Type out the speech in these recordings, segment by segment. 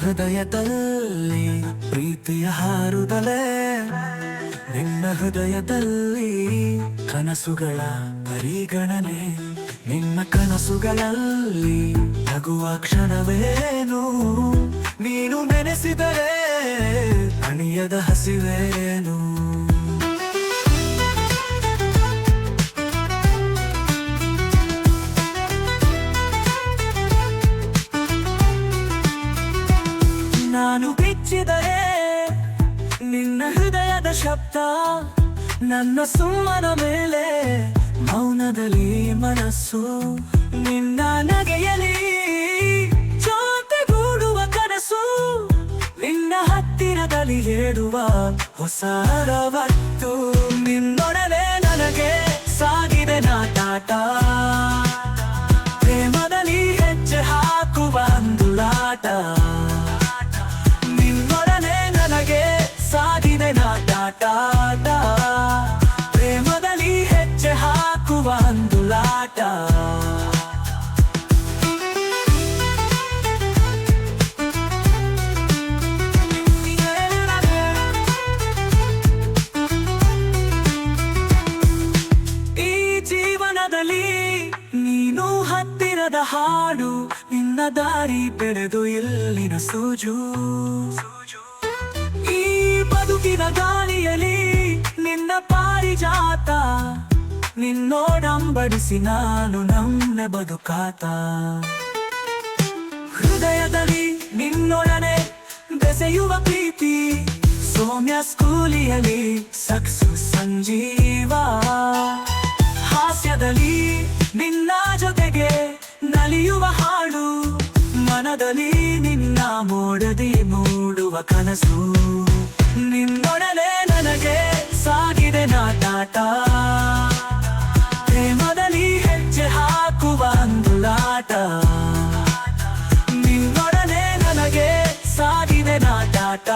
ಹೃದಯದಲ್ಲಿ ಪ್ರೀತಿಯ ಹಾರುದಲೇ ನಿನ್ನ ಹೃದಯದಲ್ಲಿ ಕನಸುಗಳ ಪರಿಗಣನೆ. ನಿನ್ನ ಕನಸುಗಳಲ್ಲಿ ನಗುವ ಕ್ಷಣವೇನು? ನೀನು ನೆನೆಸಿದರೆ ಅಣಿಯದ ಹಸಿವೇನು? ನಿನ್ನ ಹೃದಯದ ಶಬ್ದ, ನನ್ನ ಸುಮ್ಮನ ಮೇಲೆ ಮೌನದಲ್ಲಿ ಮನಸ್ಸು, ನಿನ್ನ ನಗೆಯಲಿ ಜೊತೆಗೂಡುವ ಕನಸು, ನಿನ್ನ ಹತ್ತಿರದಲ್ಲಿ ಹೇಳುವ ಹೊಸ ರವತ್ತು ನಿನ್ನೊಡನೆ ನನಗೆ ಸಾಗಿದೆ ನಾಟಾಟ ಪ್ರೇಮದಲ್ಲಿ ಹೆಜ್ಜೆ ಹಾಕುವ ಅಂದುಲಾಟ. ಹಾಡು, ನಿನ್ನ ದಾರಿ ಬೆಳೆದು ಎಲ್ಲಿನ ಸೂಜು? ಈ ಬದುಕಿನ ಗಾಳಿಯಲ್ಲಿ ನಿನ್ನ ಪಾರಿಜಾತ, ನಿನ್ನೋಡಂಬಡಿಸಿ ನಾನು ನಮ್ಮ ಬದುಕಾತ. ಹೃದಯದಲ್ಲಿ ನಿನ್ನೊಡನೆ ಬೆಸೆಯುವ ಪ್ರೀತಿ, ಸೌಮ್ಯ ಸ್ಕೂಲಿಯಲ್ಲಿ ಸಕ್ಸು ಸಂಜೀವ. ಹಾಸ್ಯದಲ್ಲಿ ನಿನ್ನ ನಲಿಯುವ ಹಾಡು, ಮನದಲ್ಲಿ ನಿನ್ನ ಮೋಡದಿ ಮೂಡುವ ಕನಸು. ನಿನ್ನೊಡನೆ ನನಗೆ ಸಾಗಿದೆ ನಾಟಾಟ ಪ್ರೇಮದಲ್ಲಿ ಹೆಜ್ಜೆ ಹಾಕುವ ಅಂದುಲಾಟ. ನಿನ್ನೊಡನೆ ನನಗೆ ಸಾಗಿದೆ ನಾಟಾಟ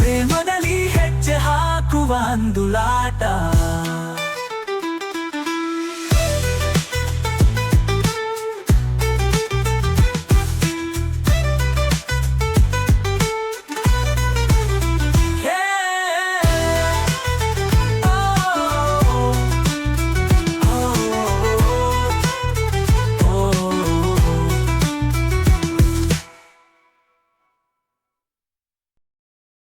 ಪ್ರೇಮದಲ್ಲಿ ಹೆಜ್ಜೆ ಹಾಕುವ ಅಂದುಲಾಟ.